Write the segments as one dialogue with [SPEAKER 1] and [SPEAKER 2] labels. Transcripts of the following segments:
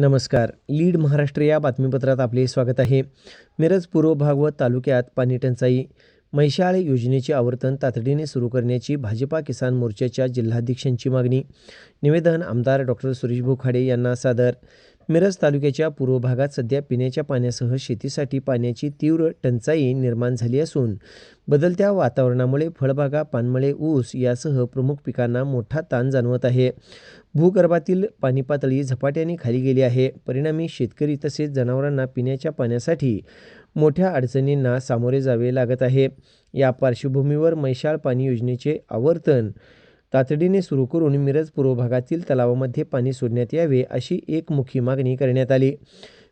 [SPEAKER 1] नमस्कार. लीड महाराष्ट्र या बातमीपत्रात आपले स्वागत आहे. मिरज पूर्व भाग व तालुक्यात पाणीटंचाई म्हैशाळ योजनेचे आवर्तन तातडीने सुरू करण्याची भाजपा किसान मोर्चाच्या जिल्हाध्यक्षांची मागणी. निवेदन आमदार डॉक्टर सुरेश भोखाडे यांना सादर. मिरज तालुक्याच्या पूर्व भागात सध्या पिण्याच्या पाण्यासह शेतीसाठी पाण्याची तीव्र टंचाई निर्माण झाली असून बदलत्या वातावरणामुळे फळबागा पानमळे ऊस यासह प्रमुख पिकांना मोठा ताण जाणवत आहे. भूगर्भातील पाणी पातळी झपाट्याने खाली गेली आहे. परिणामी शेतकरी तसेच जनावरांना पिण्याच्या पाण्यासाठी मोठ्या अडचणींना सामोरे जावे लागत आहे. या पार्श्वभूमीवर मैशाळ पाणी योजनेचे आवर्तन तातडीने सुरू करून मिरज पूर्व भागातील तलावामध्ये पाणी सोडण्यात यावे अशी एकमुखी मागणी करण्यात आली.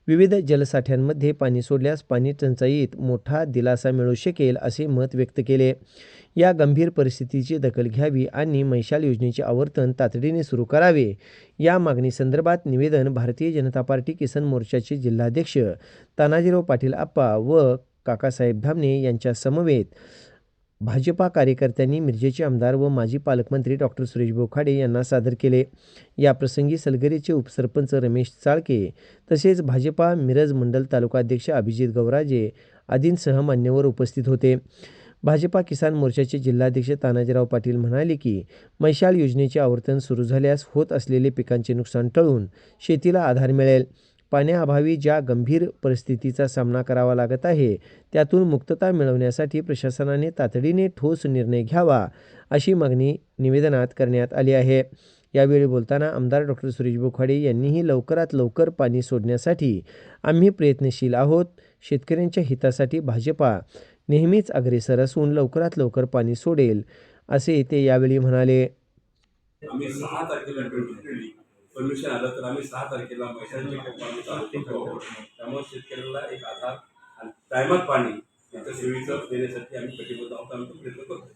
[SPEAKER 1] विविध जलसाठ्यांमध्ये पाणी सोडल्यास पाणी टंचाईत मोठा दिलासा मिळू शकेल असे मत व्यक्त केले. या गंभीर परिस्थितीची दखल घ्यावी आणि मैशाल योजनेचे आवर्तन तातडीने सुरू करावे. या मागणीसंदर्भात निवेदन भारतीय जनता पार्टी किसन मोर्चाचे जिल्हाध्यक्ष तानाजीराव पाटील आप्पा व काकासाहेब धामणे यांच्या समवेत भाजपा कार्यकर्त्यांनी मिरजेचे आमदार व माजी पालकमंत्री डॉक्टर सुरेश बोखाडे यांना सादर केले. या प्रसंगी सलगरीचे उपसरपंच रमेश चाळके तसेच भाजपा मिरज मंडल तालुकाध्यक्ष अभिजित गौराजे आदींसह मान्यवर उपस्थित होते. भाजपा किसान मोर्चाचे जिल्हाध्यक्ष तानाजीराव पाटील म्हणाले की मैशाल योजनेचे आवर्तन सुरू झाल्यास होत असलेले पिकांचे नुकसान टळून शेतीला आधार मिळेल. पाण्याअभावी ज्या गंभीर परिस्थितीचा सामना करावा लागत आहे त्यातून मुक्तता मिळवण्यासाठी प्रशासनाने तातडीने ठोस निर्णय घ्यावा अशी मागणी निवेदनात करण्यात आली आहे. यावेळी बोलताना आमदार डॉक्टर सुरेश बोखाडे यांनीही लवकरात लवकर पाणी सोडण्यासाठी आम्ही प्रयत्नशील आहोत शेतकऱ्यांच्या हितासाठी भाजपा नेहमीच अग्रेसर असून लवकरात लवकर पाणी सोडेल असे ते यावेळी म्हणाले.
[SPEAKER 2] आम्ही सहा तारखेला परमिशन आलं तर आम्ही सहा तारखेला मैशाची त्यामुळे शेतकऱ्याला एक आधार आणि टायमात पाणी याच्या सोयीचं देण्यासाठी आम्ही कटिबद्ध आहोत. आम्ही प्रयत्न करतो